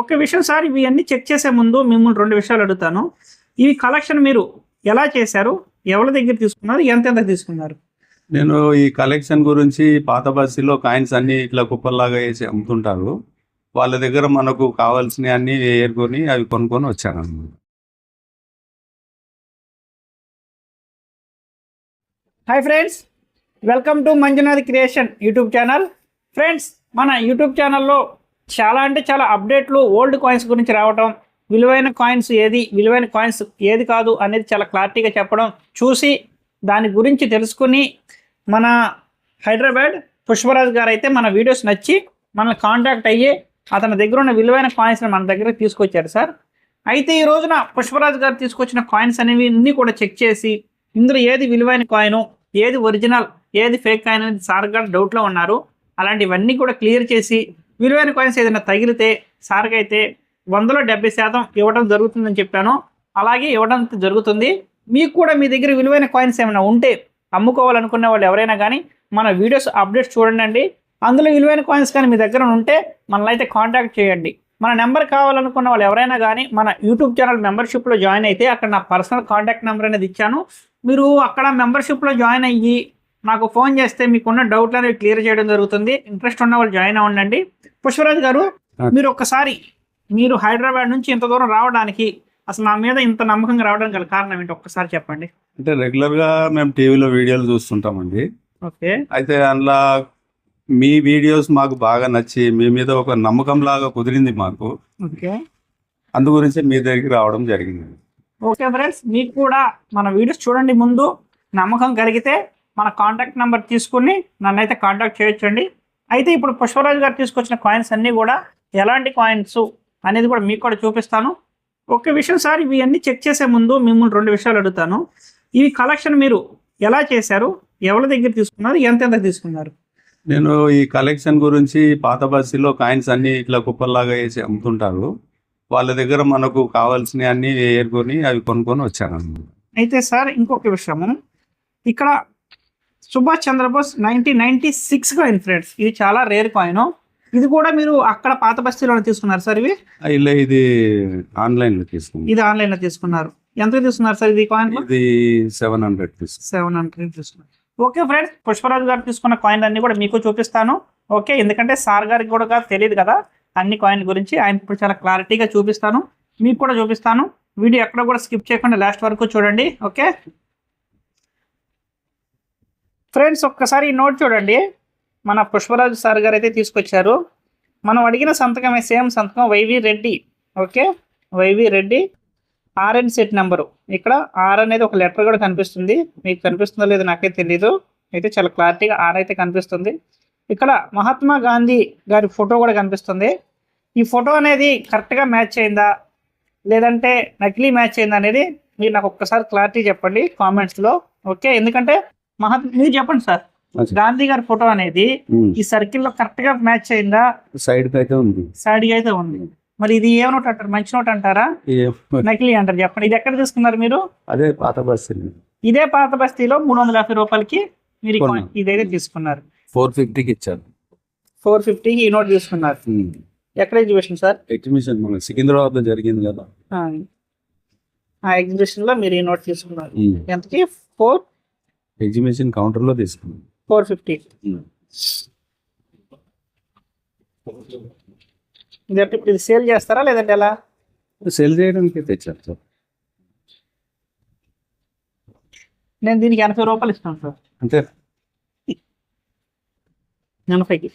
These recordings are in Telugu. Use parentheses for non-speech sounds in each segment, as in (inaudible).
ఒక విషయం సార్ ఇవి అన్ని చెక్ చేసే ముందు మిమ్మల్ని రెండు విషయాలు అడుగుతాను. ఈ కలెక్షన్ మీరు ఎలా చేశారు? ఎవరి దగ్గర తీసుకున్నారు? ఎంత ఎంత తీసుకున్నారు? నేను ఈ కలెక్షన్ గురించి పాత బస్సులో కాయిన్స్ అన్ని ఇట్లా కుప్పల్లాగా వేసి అమ్ముతుంటారు. వాళ్ళ దగ్గర మనకు కావాల్సినవి అన్ని ఏరుకొని అవి కొనుక్కొని వచ్చాను అన్నమాట. Hi friends welcome to Manjunath creation YouTube channel friends మన యూట్యూబ్ ఛానల్లో చాలా అంటే చాలా అప్డేట్లు ఓల్డ్ కాయిన్స్ గురించి రావటం విలువైన కాయిన్స్ ఏది విలువైన కాయిన్స్ ఏది కాదు అనేది చాలా క్లారిటీగా చెప్పడం చూసి దాని గురించి తెలుసుకుని మన హైదరాబాద్ పుష్పరాజ్ గారు అయితే మన వీడియోస్ నచ్చి మనల్ని కాంటాక్ట్ అయ్యి అతని దగ్గర ఉన్న విలువైన కాయిన్స్ని మన దగ్గర తీసుకొచ్చారు సార్. అయితే ఈ రోజున పుష్పరాజ్ గారు తీసుకొచ్చిన కాయిన్స్ అనేవి అన్నీ కూడా చెక్ చేసి ఇందులో ఏది విలువైన కాయిను ఏది ఒరిజినల్ ఏది ఫేక్ కాయిన్ అనేది సార్ గారు డౌట్లో ఉన్నారు. అలాంటివన్నీ కూడా క్లియర్ చేసి విలువైన కాయిన్స్ ఏదైనా తగిలితే సార్కి అయితే వందలో డెబ్బై శాతం ఇవ్వడం జరుగుతుందని చెప్పాను. అలాగే ఇవ్వడం జరుగుతుంది. మీకు కూడా మీ దగ్గర విలువైన కాయిన్స్ ఏమైనా ఉంటే అమ్ముకోవాలనుకునే వాళ్ళు ఎవరైనా కానీ మన వీడియోస్ అప్డేట్స్ చూడండి అందులో విలువైన కాయిన్స్ కానీ మీ దగ్గర ఉంటే మనల్ని అయితే కాంటాక్ట్ చేయండి. మన నెంబర్ కావాలనుకున్న వాళ్ళు ఎవరైనా కానీ మన యూట్యూబ్ ఛానల్ మెంబర్షిప్లో జాయిన్ అయితే అక్కడ నా పర్సనల్ కాంటాక్ట్ నెంబర్ అనేది ఇచ్చాను. మీరు అక్కడ మెంబర్షిప్లో జాయిన్ అయ్యి నాకు ఫోన్ చేస్తే మీకున్న డౌట్లు అనేవి క్లియర్ చేయడం జరుగుతుంది. ఇంట్రెస్ట్ ఉన్న వాళ్ళు జాయిన్ అవ్వండి. పుష్పరాజ్ గారు మీరు ఒక్కసారి మీరు హైదరాబాద్ నుంచి ఇంత దూరం రావడానికి అసలు నా మీద ఇంత నమ్మకంగా రావడానికి గల కారణం ఏంటి? ఒక్కసారి చెప్పండి. అంటే రెగ్యులర్గా మేము టీవీలో వీడియోలు చూస్తుంటామండి. ఓకే. అయితే అందులో మీ వీడియోస్ మాకు బాగా నచ్చి మీ మీద ఒక నమ్మకం లాగా కుదిరింది మాకు. ఓకే. అందు గురించి మీ దగ్గరికి రావడం జరిగింది. ఓకే ఫ్రెండ్స్ మీకు కూడా మన వీడియోస్ చూడండి ముందు. నమ్మకం కలిగితే మన కాంటాక్ట్ నెంబర్ తీసుకుని నన్ను అయితే కాంటాక్ట్ చేయొచ్చండి. అయితే ఇప్పుడు పుష్పరాజు గారు తీసుకొచ్చిన కాయిన్స్ అన్నీ కూడా ఎలాంటి కాయిన్స్ అనేది కూడా మీకు కూడా చూపిస్తాను. ఒక విషయం సార్ ఇవి అన్ని చెక్ చేసే ముందు మిమ్మల్ని రెండు విషయాలు అడుగుతాను. ఇవి కలెక్షన్ మీరు ఎలా చేశారు? ఎవరి దగ్గర తీసుకున్నారు? ఎంత ఎంత తీసుకున్నారు? నేను ఈ కలెక్షన్ గురించి పాత బస్సులో కాయిన్స్ అన్ని ఇట్లా కుప్పల్లాగా వేసి అమ్ముతుంటారు. వాళ్ళ దగ్గర మనకు కావాల్సినవి అన్ని ఏరుకొని అవి కొనుక్కొని వచ్చాను. అయితే సార్ ఇంకొక విషయము. ఇక్కడ Subhash Chandra Bose nineteen ninety six coin friends ఇది చాలా రేర్ కాయిన్ ఇది కూడా మీరు అక్కడ పాత బస్తీలోనే తీసుకున్నారు సార్ ఇవి? ఇలా ఇది ఆన్లైన్లో తీసుకున్నాను ఇది ఆన్లైన్లో తీసుకున్నారు. ఎంత తీసుకున్నారు సార్ ఇది కాయిన్ ఇది సెవెన్ హండ్రెడ్ సెవెన్ హండ్రెడ్ తీసుకున్నారు. ఓకే ఫ్రెండ్స్ పుష్పరాజు గారు తీసుకున్న కాయిన్ అన్ని కూడా మీకు చూపిస్తాను. ఓకే ఎందుకంటే సార్ గారికి కూడా తెలియదు కదా అన్ని కాయిన్ గురించి. ఆయన ఇప్పుడు చాలా క్లారిటీగా చూపిస్తాను. మీకు కూడా చూపిస్తాను. వీడియో ఎక్కడ కూడా స్కిప్ చేయకుండా లాస్ట్ వరకు చూడండి. ఓకే ఫ్రెండ్స్ ఒక్కసారి ఈ నోట్ చూడండి. మన పుష్పరాజు సార్ గారు అయితే తీసుకొచ్చారు. మనం అడిగిన సంతకమే సేమ్ సంతకం Y V Reddy. Okay? Y V Reddy R N set number. ఇక్కడ ఆర్ అనేది ఒక లెటర్ కూడా కనిపిస్తుంది. మీకు కనిపిస్తుందో లేదో నాకైతే తెలియదు అయితే చాలా క్లారిటీగా ఆర్ అయితే కనిపిస్తుంది. ఇక్కడ మహాత్మా గాంధీ గారి ఫోటో కూడా కనిపిస్తుంది. ఈ ఫోటో అనేది కరెక్ట్గా మ్యాచ్ అయిందా? లేదంటే నకిలీ మ్యాచ్ అయిందా అనేది మీరు నాకు ఒక్కసారి క్లారిటీ చెప్పండి కామెంట్స్లో. ఓకే? ఎందుకంటే మహాత్మా మీరు చెప్పండి సార్. గాంధీ గారి ఫోటో అనేది ఈ సర్కిల్లో కరెక్ట్గా మ్యాచ్ అయిందా? సైడ్కి అయితే ఉంది. సైడ్గా అయితే ఉంది. మరి ఇది ఏ నోట్ అంటారు? మంచి నోట్ అంటారా? నకిలీ అంటారు. చెప్పండి. ఇది ఎక్కడ తీసుకున్నారు మీరు? అదే పాత బస్సు ఇదే పాత బస్తీలో మూడు వందల యాభై రూపాయలకి మీరు ఇదైతే తీసుకున్నారు. ఫోర్ ఫిఫ్టీకి ఇచ్చారు. ఫోర్ ఫిఫ్టీకి ఈ నోట్ తీసుకున్నారు. ఎక్కడ ఎగ్జిబిషన్ సార్? ఎగ్జిబిషన్ మన సికింద్రాబాద్లో జరిగింది కదా. ఆ ఎగ్జిబిషన్లో మీరు ఈ నోట్ తీసుకున్నారు. ఎంతకి? ఫోర్ ఎగ్జిబిషన్ కౌంటర్లో తీసుకున్నాం. Four fifty. ఇప్పుడు ఇది సేల్ చేస్తారా లేదంటే ఎలా? సెల్ చేయడానికి తెచ్చారు సార్. నేను దీనికి ఎనభై రూపాయలు ఇస్తాను సార్. అంతే. ఎనభైకి.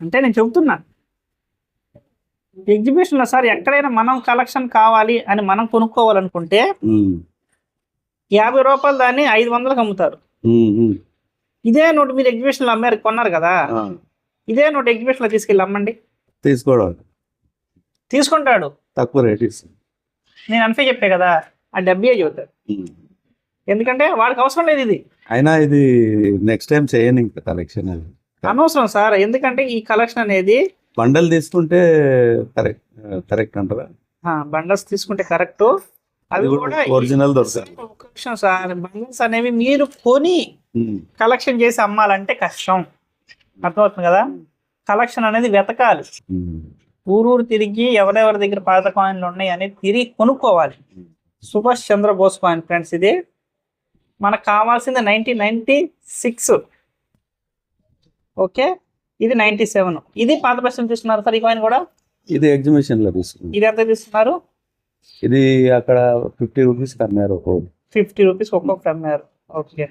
అంటే నేను చెబుతున్నా. ఎగ్జిబిషన్లో సార్ ఎక్కడైనా మనం కలెక్షన్ కావాలి అని మనం కొనుక్కోవాలనుకుంటే. యాభై రూపాయలు దాన్ని ఐదు వందలకు అమ్ముతారు. ఇదే నోట్ మీరు ఎగ్జిబిషన్లో అమ్మారు కొన్నారు కదా? ఇదే నోట్ ఎగ్జిబిషన్లో తీసుకెళ్ళి అమ్మండి. తీసుకోవడం తీసుకుంటాడు. తక్కువ రేట్ నేను ఎనభై చెప్పే కదా ఆ డెబ్బై చదువుతాడు ఉమ్. ఎందుకంటే వాడికి అవసరం లేదు ఇది. అయినా ఇది నెక్స్ట్ టైం చేయను ఇంకా కలెక్షన్ అది. అనవసరం సార్ ఎందుకంటే ఈ కలెక్షన్ అనేది బండల్ తీసుకుంటే కరెక్ట్ కరెక్ట్ అంటారా? బండల్స్ తీసుకుంటే కరెక్ట్ అవి అది కూడా ఒరిజినల్ సార్ బండల్స్ అనేవి మీరు కొని. కలెక్షన్ చేసి అమ్మాలంటే కష్టం. అర్థమవుతుంది కదా? కలెక్షన్ అనేది వెతకాలి. ఊరూరు తిరిగి ఎవరెవరి దగ్గర పాత కాయిన్లు ఉన్నాయి అనేది తిరిగి కొనుక్కోవాలి. సుభాష్ చంద్రబోస్ కాయిన్ ఫ్రెండ్స్ ఇది. మనకు కావాల్సింది నైన్టీన్ నైన్టీ సిక్స్ ఓకే? ఇది నైన్టీ సెవెన్ ఇది పాత ప్రశ్న తీసుకున్నారు సార్ ఈ కాయిన్ కూడా? ఇది ఎగ్జిబిషన్లో తీసుకుంది ఇది ఎంత తీసుకున్నారు? ఇది అక్కడ ఫిఫ్టీ రూపీస్ కమ్మారు ఒక ఫిఫ్టీ రూపీస్ ఒక్కొక్కటి అమ్మారు. ఓకే.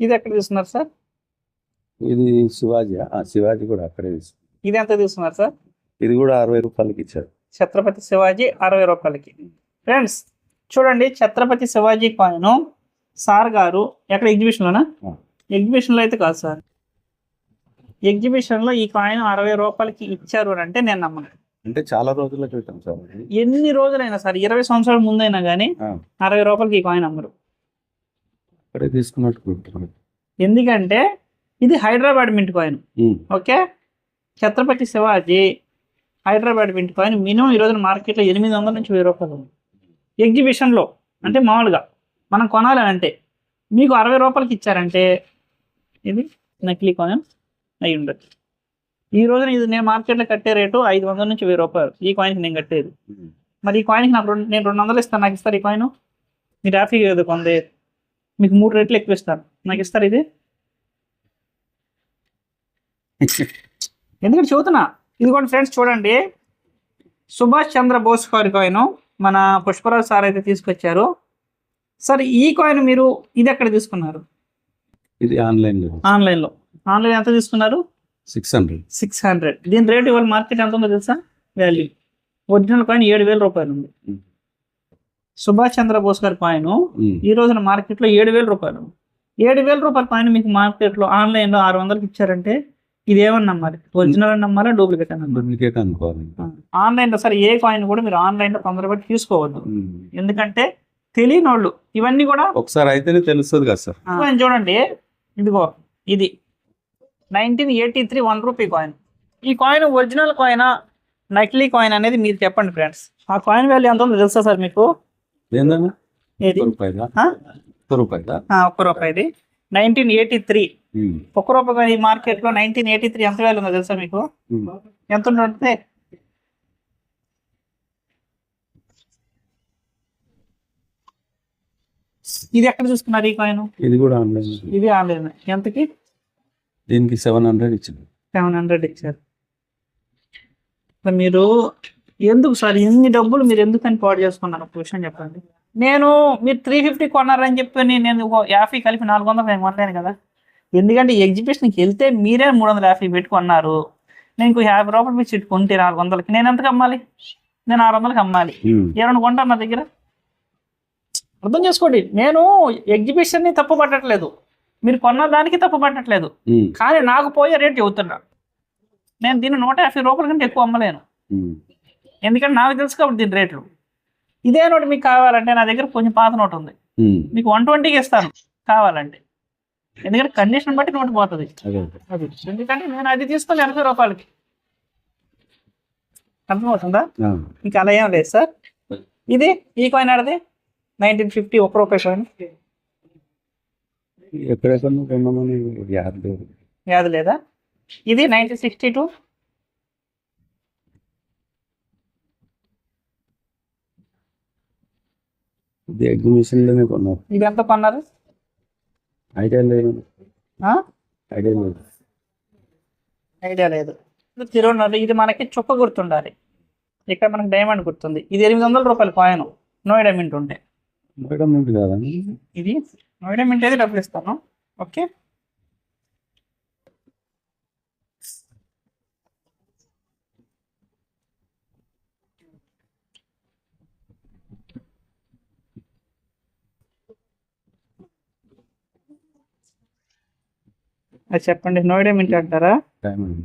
ఇది ఎక్కడ తీసుకున్నారు సార్? ఇది శివాజీ. శివాజీ కూడా అక్కడే ఇది ఎంత తీసుకున్నారు సార్? ఇది కూడా అరవై రూపాయలకి ఇచ్చారు. ఛత్రపతి శివాజీ అరవై రూపాయలకి. ఫ్రెండ్స్ చూడండి ఛత్రపతి శివాజీ కాయిన్ సార్ గారు ఎక్కడ ఎగ్జిబిషన్లోనా. ఎగ్జిబిషన్లో అయితే కాదు సార్. ఎగ్జిబిషన్లో ఈ కాయిన్ అరవై రూపాయలకి ఇచ్చారు అని అంటే నేను నమ్మను. అంటే చాలా రోజుల క్రితం సార్. ఎన్ని రోజులైనా సార్ ఇరవై సంవత్సరాల ముందైనా కానీ అరవై రూపాయలకి ఈ కాయిన్ అమ్మరు. తీసుకున్నట్టు. ఎందుకంటే ఇది Hyderabad mint coin. Okay? Chhatrapati Shivaji Hyderabad mint coin minimum ఈ రోజున మార్కెట్లో ఎనిమిది వందల నుంచి వెయ్యి రూపాయలు ఉంది. ఎగ్జిబిషన్లో అంటే మామూలుగా. మనం కొనాలి అంటే మీకు అరవై రూపాయలకి ఇచ్చారంటే ఇది నకిలీ కాయిన్ అయి ఉండదు ఈ రోజున ఇది నేను మార్కెట్లో కట్టే రేటు ఐదు వందల నుంచి వెయ్యి రూపాయలు. ఈ కాయిన్కి నేను కట్టేది. మరి ఈ కాయిన్కి నాకు రెండు నేను రెండు వందలు ఇస్తాను నాకు ఇస్తారు ఈ కాయిన్ మీరు హ్యాపీ కదా కొందే. మీకు మూడు రేట్లు ఎక్కువ ఇస్తాను నాకు ఇస్తారు ఇది. ఎందుకంటే చెబుతున్నా ఇదిగోండి ఫ్రెండ్స్ చూడండి. సుభాష్ చంద్ర బోస్ గారి కాయిన్ మన పుష్పరాజు సార్ అయితే తీసుకొచ్చారు. సార్ ఈ కాయిన్ మీరు ఇది ఎక్కడ తీసుకున్నారు? ఇది ఆన్లైన్లో ఆన్లైన్లో. ఆన్లైన్ ఎంత తీసుకున్నారు? సిక్స్ హండ్రెడ్ సిక్స్ హండ్రెడ్ దీని రేట్ ఇవాళ మార్కెట్ ఎంత ఉందో తెలుసా? వాల్యూ ఒరిజినల్ కాయిన్ ఏడు వేల రూపాయలు ఉంది. Hmm. సుభాష్ చంద్ర బోస్ గారి కాయిన్ ఉమ్, ఈ రోజున మార్కెట్లో ఏడు వేల రూపాయలు ఏడు వేల రూపాయల కాయిన్ మీకు మార్కెట్లో ఆన్లైన్లో ఆరు వందలకి ఇచ్చారంటే ఇది ఏమని నమ్మాలి ఒరిజినల్ అని నమ్మాలా డూప్లికేట్ అని డూప్లికేట్ అనుకోవాలి. ఆన్లైన్లో సరే ఏ కాయిన్ కూడా మీరు ఆన్లైన్లో తొందరపడి తీసుకోవద్దు. ఎందుకంటే తెలియని వాళ్ళు ఇవన్నీ కూడా ఒకసారి అయితేనే తెలుస్తుంది కదా సార్. కాయిన్ చూడండి. ఇదిగో ఇది. Nineteen eighty three one rupee coin ఈ కాయిన్ ఒరిజినల్ కాయినా నకిలీ కాయిన్ అనేది మీరు చెప్పండి ఫ్రెండ్స్ ఆ కాయిన్ వాల్యూ ఎంత ఉందో తెలుసా సార్ మీకు? ఏది? ఒక్క రూపాయదా? ఆ? ఒక్క రూపాయదా? నైన్టీన్ ఎయిటీ త్రీ ఒక్క రూపాయి కాయిన్ ఈ మార్కెట్లో నైన్టీన్ ఎయిటీ త్రీ ఎంత వాల్యూ ఉందో తెలుసా మీకు. ఎంత ఉంటుంది ఇది ఎక్కడ చూసుకున్నారు ఈ కాయిన్? ఇది కూడా ఆన్లైన్ ఇది ఆన్లైన్. ఎంతకి? దీనికి సెవెన్ హండ్రెడ్ ఇచ్చింది. సెవెన్ హండ్రెడ్ ఇచ్చారు. మరి ఎందుకు సార్ ఎన్ని డబ్బులు మీరు ఎందుకని పాడు చేసుకున్నారు? ఒక విషయం చెప్పండి. నేను మీరు త్రీ ఫిఫ్టీ కొన్నారని చెప్పి నేను యాభై కలిపి నాలుగు వందలు నేను కొనలేను కదా. ఎందుకంటే ఎగ్జిబిషన్కి వెళ్తే మీరే మూడు వందల యాభై పెట్టుకున్నారు నేను ఇంకో యాభై రూపాయలు మీరు చిట్టు కొంటే నాలుగు వందలకి నేను ఎంతకు అమ్మాలి? నేను ఆరు వందలకి అమ్మాలి. ఎవరైనా కొంటారు నా దగ్గర? అర్థం చేసుకోండి. నేను ఎగ్జిబిషన్ని తప్పు పట్టట్లేదు మీరు కొన్న దానికి తప్పు పట్టట్లేదు కానీ నాకు పోయే రేట్ చెబుతున్నా. నేను దీన్ని నూట యాభై రూపాయల కంటే ఎక్కువ అమ్మలేను. ఎందుకంటే నాకు తెలుసు కాబట్టి దీని రేట్లు ఇదే నోట్ మీకు కావాలంటే నా దగ్గర కొంచెం పాత నోట్ ఉంది. మీకు వన్ ట్వంటీకి ఇస్తాను కావాలంటే. ఎందుకంటే కండిషన్ బట్టి నోట్ పోతుంది. అదే. ఎందుకంటే నేను అది తీసుకొని ఎనభై రూపాయలకి. అర్థమవుతుందా? ఇంకా అలా ఏం లేదు సార్. ఇది ఈ కాయిన్ ఆడది? నైన్టీన్ ఫిఫ్టీ రూపాయి కొన్నామని యాడ్ లేదు. ఇది నైన్టీన్ సిక్స్టీ టూ. ఇది ఎగ్జిబిషన్లోనే కొన్నాం. ఇది ఎంత కొన్నారు? ఐడియా లేదు? ఐడియా లేదు. ఐడియా లేదు. ఇది మనకి చుక్క గుర్తుండాలి. ఇక్కడ మనకి డైమండ్ గుర్తుంది. ఇది ఎనిమిది వందల రూపాయల కాయిన్. నోయిడా మింట్ ఉంటే కదా? ఇది నోయిడా మింట్ అయితే డబ్బులు ఇస్తాను. ఓకే? అది చెప్పండి. నోయిడా మింట్ అంటారా? డైమండ్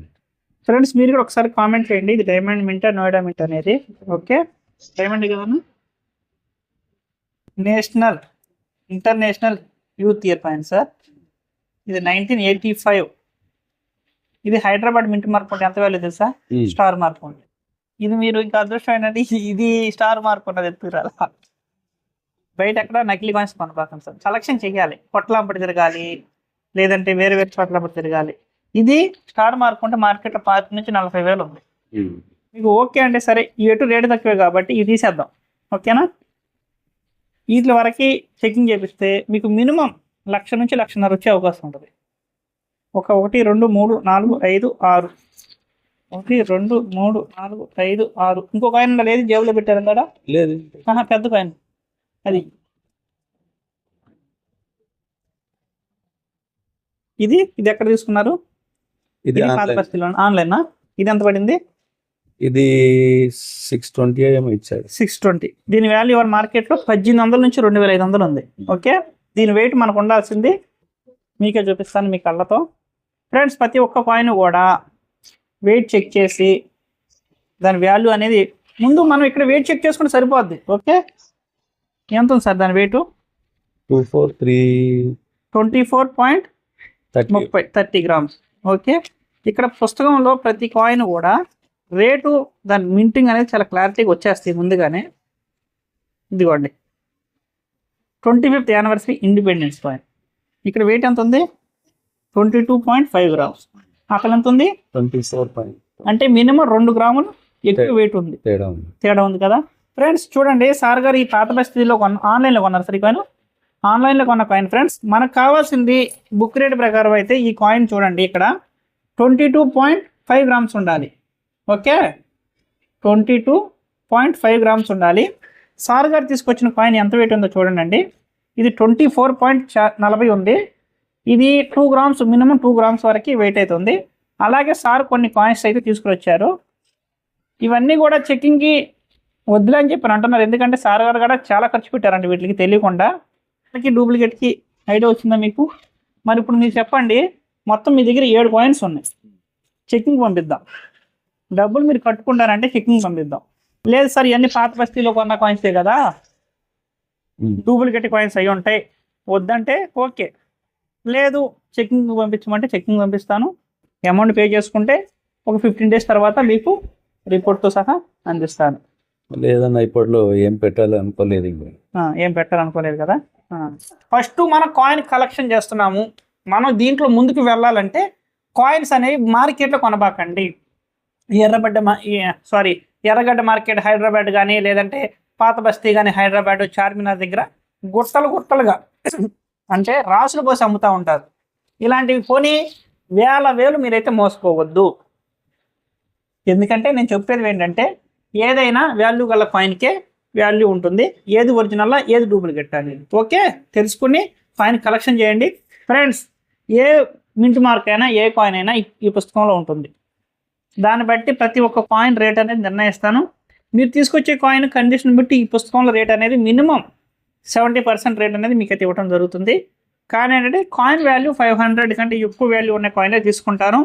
ఫ్రెండ్స్ మీరు కూడా ఒకసారి కామెంట్ చేయండి. ఇది డైమండ్ మింట్ నోయిడా మింట్ అనేది. ఓకే? డైమండ్ కదా national international youth year point sir. ఇది నైన్టీన్ ఎయిటీ ఫైవ్. ఇది హైదరాబాద్ మింట్ మార్క్ ఉంటే ఎంత వాల్యూ తెలుసా? స్టార్ మార్క్ ఉంది ఇది మీరు ఇంకా అదృష్టం ఏంటంటే ఇది- స్టార్ మార్క్ ఉన్నది ఎత్తుకురాల బయట ఎక్కడ నకిలీ కాయిన్స్ కొనపాకండి సార్. సెలక్షన్ చేయాలి. పొట్లంపడి తిరగాలి లేదంటే వేరే వేరే చోట్ల తిరగాలి. ఇది స్టార్ మార్క్ ఉంటే మార్కెట్లో పాతి నుంచి నలభై వేలు ఉంది. మీకు ఓకే అంటే సరే ఈ ఎటు రేటు తక్కువే కాబట్టి ఇది తీసేద్దాం. ఓకేనా? వీటి వరకు చెకింగ్ చేపిస్తే మీకు మినిమం లక్ష నుంచి లక్షన్నర వచ్చే అవకాశం ఉంటుంది. ఒక ఒకటి రెండు మూడు నాలుగు ఐదు ఆరు. ఒకటి రెండు మూడు నాలుగు ఐదు ఆరు. ఇంకొక ఆయన లేదు జేబులో పెట్టారు కదా? లేదు. పెద్ద కాయిన్. అది. ఇది? ఇది ఎక్కడ తీసుకున్నారు? ఇది ఆన్లైన్. బస్తీలో ఆన్లైనా? ఇది ఎంత పడింది? ఇది సిక్స్ ట్వంటీ ఏమో ఇచ్చాడు సిక్స్ ట్వంటీ దీని వాల్యూ ఇవాళ మార్కెట్లో పద్దెనిమిది వందల నుంచి రెండు వేల ఐదు వందలు ఉంది. ఓకే దీని వెయిట్ మనకు ఉండాల్సింది మీకే చూపిస్తాను మీ కళ్ళతో. ఫ్రెండ్స్ ప్రతి ఒక్క కాయిన్ కూడా వెయిట్ చెక్ చేసి దాని వాల్యూ అనేది ముందు మనం ఇక్కడ వెయిట్ చెక్ చేసుకుంటే సరిపోద్ది. ఓకే ఎంత ఉంది సార్ దాని weight two four three twenty four point thirty ముప్పై థర్టీ గ్రామ్స్ ఓకే ఇక్కడ పుస్తకంలో ప్రతి కాయిన్ కూడా రేటు దాని మింటింగ్ అనేది చాలా క్లారిటీగా వచ్చేస్తాయి ముందుగానే. ఇదిగోండి. Twenty fifth anniversary independence coin ఇక్కడ వెయిట్ ఎంత ఉంది? Twenty two point five grams అక్కడ ఎంత ఉంది? ట్వంటీ ఫోర్ పాయింట్ అంటే మినిమం రెండు గ్రాములు ఎక్కువ వెయిట్ ఉంది. తేడా ఉంది. తేడా ఉంది కదా? ఫ్రెండ్స్ చూడండి సార్ గారు ఈ పాత పరిస్థితిలో కొన్న ఆన్లైన్లో కొన్నారు సార్ ఈ కాయిన్ ఆన్లైన్లో కొన్న కాయిన్ ఫ్రెండ్స్ మనకు కావాల్సింది బుక్ రేట్ ప్రకారం అయితే ఈ కాయిన్ చూడండి ఇక్కడ. Twenty two point five grams ఉండాలి. Okay. Twenty two point five grams ఉండాలి. సార్ గారు తీసుకొచ్చిన కాయిన్ ఎంత వెయిట్ ఉందో చూడండి ఇది ట్వంటీ ఫోర్ పాయింట్ నలభై ఉంది. ఇది two grams minimum two grams వరకు వెయిట్ అవుతుంది. అలాగే సార్ కొన్ని కాయిన్స్ అయితే తీసుకురొచ్చారు. ఇవన్నీ కూడా చెక్కింగ్కి వద్దులే అని చెప్పి అంటున్నారు. ఎందుకంటే సార్ గారు కూడా చాలా ఖర్చు పెట్టారండి వీటికి తెలియకుండా. వీటికి డూప్లికేట్కి ఐడియా వచ్చిందా మీకు? మరి ఇప్పుడు మీరు చెప్పండి. మొత్తం మీ దగ్గర ఏడు కాయిన్స్ ఉన్నాయి. చెక్కింగ్ పంపిద్దాం. డబ్బులు మీరు కట్టుకుంటారంటే చెక్కింగ్ పంపిద్దాం. లేదు సార్ ఇవన్నీ పాత బస్తీలో కొన్న కాయిన్సే కదా. డూప్లికేట్ కాయిన్స్ అయి ఉంటాయి. వద్దంటే ఓకే. లేదు చెక్కింగ్ పంపించమంటే చెక్కింగ్ పంపిస్తాను. అమౌంట్ పే చేసుకుంటే ఒక ఫిఫ్టీన్ డేస్ తర్వాత మీకు రిపోర్ట్తో సహా అందిస్తాను. లేదన్నా ఇప్పట్లో ఏం పెట్టాలి అనుకోలేదు ఏం పెట్టాలనుకోలేదు కదా. ఫస్ట్ మనం కాయిన్ కలెక్షన్ చేస్తున్నాము. మనం దీంట్లో ముందుకు వెళ్ళాలంటే కాయిన్స్ అనేవి మార్కెట్లో కొనబాకండి. ఎర్రబడ్డ సారీ ఎర్రగడ్డ మార్కెట్ హైదరాబాద్ కానీ లేదంటే పాత బస్తీ కానీ హైదరాబాద్ చార్మినార్ దగ్గర గుట్టలు గుట్టలుగా (clears throat) అంటే రాసులు పోసి అమ్ముతూ ఉంటారు. ఇలాంటివి కొని వేల వేలు మీరైతే మోసపోవద్దు ఎందుకంటే నేను చెప్పేది ఏంటంటే ఏదైనా వాల్యూ గల కాయిన్కే వాల్యూ ఉంటుంది. ఏది ఒరిజినల్ ఏది డూప్లికేట్ అనేది. ఓకే? తెలుసుకుని కాయిన్ కలెక్షన్ చేయండి. ఫ్రెండ్స్ ఏ మింట్ మార్క్ అయినా ఏ కాయిన్ అయినా ఈ పుస్తకంలో ఉంటుంది. దాన్ని బట్టి ప్రతి ఒక్క కాయిన్ రేట్ అనేది నిర్ణయిస్తాను. మీరు తీసుకొచ్చే కాయిన్ కండిషన్ బట్టి ఈ పుస్తకంలో రేట్ అనేది మినిమం సెవెంటీ పర్సెంట్ రేట్ అనేది మీకు అయితే ఇవ్వడం జరుగుతుంది. కానీ ఏంటంటే కాయిన్ వాల్యూ ఫైవ్ హండ్రెడ్ కంటే ఎక్కువ వాల్యూ ఉన్న కాయినే తీసుకుంటాను.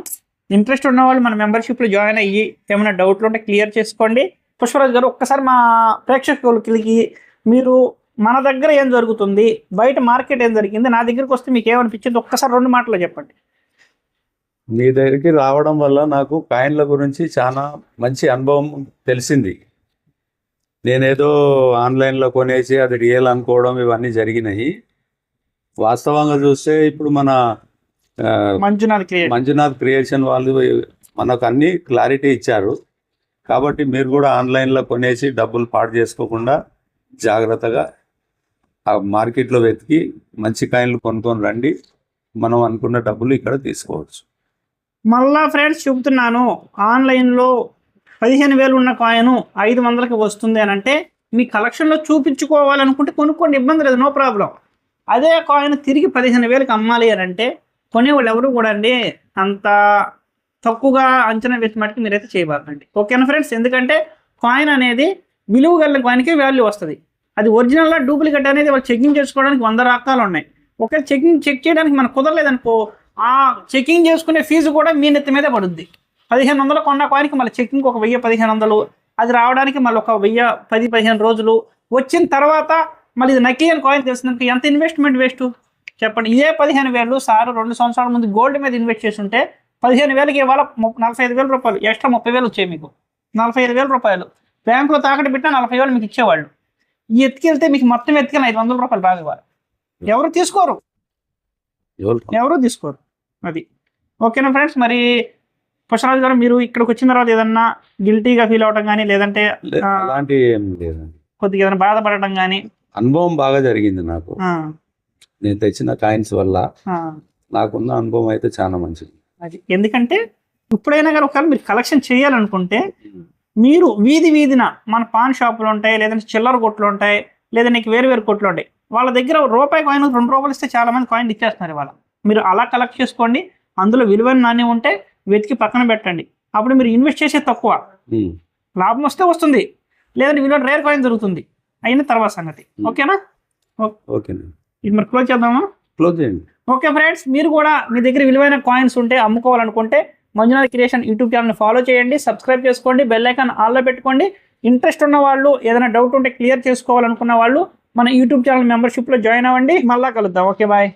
ఇంట్రెస్ట్ ఉన్న వాళ్ళు మన మెంబర్షిప్లో జాయిన్ అయ్యి ఏమైనా డౌట్లు ఉంటే క్లియర్ చేసుకోండి. పుష్పరాజ్ గారు ఒక్కసారి మా ప్రేక్షకులకి మీరు మన దగ్గర ఏం జరుగుతుంది? బయట మార్కెట్ ఏం జరిగింది? నా దగ్గరికి వస్తే మీకు ఏమనిపించింది? ఒక్కసారి రెండు మాటలు చెప్పండి. మీ దగ్గరికి రావడం వల్ల నాకు కాయిన్ల గురించి చాలా మంచి అనుభవం తెలిసింది. నేనేదో ఆన్లైన్లో కొనేసి అది రియల్ అనుకోవడం ఇవన్నీ జరిగినాయి. వాస్తవంగా చూస్తే ఇప్పుడు మన మంజునాథ్ మంజునాథ్ క్రియేషన్ వాళ్ళు మనకు అన్ని క్లారిటీ ఇచ్చారు. కాబట్టి మీరు కూడా ఆన్లైన్లో కొనేసి డబ్బులు పాడు చేసుకోకుండా జాగ్రత్తగా ఆ మార్కెట్లో వెతికి మంచి కాయిన్లు కొనుక్కొని రండి. మనం అనుకున్న డబ్బులు ఇక్కడ తీసుకోవచ్చు. మళ్ళా ఫ్రెండ్స్ చెబుతున్నాను ఆన్లైన్లో పదిహేను వేలు ఉన్న కాయిన్ ఐదు వందలకి వస్తుంది అని అంటే మీ కలెక్షన్లో చూపించుకోవాలనుకుంటే కొనుక్కోండి ఇబ్బంది లేదు నో ప్రాబ్లం. అదే కాయిన్ తిరిగి పదిహేను వేలకు అమ్మాలి అని అంటే కొనేవాళ్ళు ఎవరు కూడా అండి అంత తక్కువగా అంచనా వేసి మటుకు మీరైతే చేయబాకండి. ఓకేనా ఫ్రెండ్స్? ఎందుకంటే కాయిన్ అనేది విలువ గల కాయిన్కి వాల్యూ వస్తుంది. అది ఒరిజినల్గా డూప్లికేట్ అనేది వాళ్ళు చెకింగ్ చేసుకోవడానికి వంద రకాలు ఉన్నాయి. ఒకవేళ చెకింగ్ చెక్ చేయడానికి మనకు కుదరలేదనుకో ఆ చెకింగ్ చేసుకునే ఫీజు కూడా మీ నెత్తి మీదే పడుద్ది. పదిహేను వందలు కొన్న కాయిన్కి మళ్ళీ చెకింగ్ ఒక వెయ్యి పదిహేను వందలు. అది రావడానికి మళ్ళీ ఒక వెయ్యి పది పదిహేను రోజులు. వచ్చిన తర్వాత మళ్ళీ ఇది నకిలీ అని కాయిన్ తెలిసినాక ఎంత ఇన్వెస్ట్మెంట్ వేస్ట్ చెప్పండి. ఇదే పదిహేను వేలు సార్ రెండు సంవత్సరాల ముందు గోల్డ్ మీద ఇన్వెస్ట్ చేసి ఉంటే పదిహేను వేలకి ఇవాళ నలభై ఐదు వేల రూపాయలు. ఎక్స్ట్రా ముప్పై వేలు వచ్చాయి మీకు. నలభై ఐదు వేల రూపాయలు. బ్యాంకులో తాకట్టు పెట్టినా నలభై వేలు మీకు ఇచ్చేవాళ్ళు. ఈ ఎత్తుకెళ్తే మీకు మొత్తం ఎత్తుకెళ్ళి ఐదు వందల రూపాయలు బాగా ఇవ్వాలి. ఎవరు తీసుకోరు? ఎవరు తీసుకోరు? అది. ఓకేనా ఫ్రెండ్స్? మరి పుష్పరాజు గారు మీరు ఇక్కడికి వచ్చిన తర్వాత ఏదన్నా గిల్టీగా ఫీల్ అవడం కానీ లేదంటే. అలాంటి కొద్దిగా ఏదైనా బాధపడటం కానీ అనుభవం బాగా జరిగింది నాకు. నేను తెచ్చిన కాయిన్స్ వల్ల నాకున్న అనుభవం అయితే చాలా మంచిది. అది. ఎందుకంటే ఇప్పుడైనా కానీ ఒకవేళ మీరు కలెక్షన్ చేయాలనుకుంటే మీరు వీధి వీధిన మన పాన్ షాపులు ఉంటాయి లేదంటే చిల్లర కొట్లు ఉంటాయి లేదా నీకు వేరు వేరు కొట్లు ఉంటాయి వాళ్ళ దగ్గర రూపాయి కాయిన్ రెండు రూపాయలు ఇస్తే చాలా మంది కాయిన్ ఇచ్చేస్తున్నారు ఇవాళ. మీరు అలా కలెక్ట్ చేసుకోండి అందులో విలువైన నాణ్యం ఉంటే వెతికి పక్కన పెట్టండి. అప్పుడు మీరు ఇన్వెస్ట్ చేసే తక్కువ. లాభం వస్తే వస్తుంది. లేదంటే విలువ రేర్ కాయిన్ దొరుకుతుంది. అయిన తర్వాత సంగతి. ఓకేనా? ఓకేనండి ఇది మరి క్లోజ్ చేద్దామా? క్లోజ్ చేయండి. ఓకే ఫ్రెండ్స్ మీరు కూడా మీ దగ్గర విలువైన కాయిన్స్ ఉంటే అమ్ముకోవాలనుకుంటే మంజునాథ్ క్రియేషన్ యూట్యూబ్ ఛానల్ని ఫాలో చేయండి సబ్స్క్రైబ్ చేసుకోండి బెల్ ఐకాన్ ఆల్లో పెట్టుకోండి. ఇంట్రెస్ట్ ఉన్న వాళ్ళు ఏదైనా డౌట్ ఉంటే క్లియర్ చేసుకోవాలనుకున్న వాళ్ళు మన యూట్యూబ్ ఛానల్ మెంబర్షిప్లో జాయిన్ అవ్వండి. మళ్ళా కలుద్దాం. Okay bye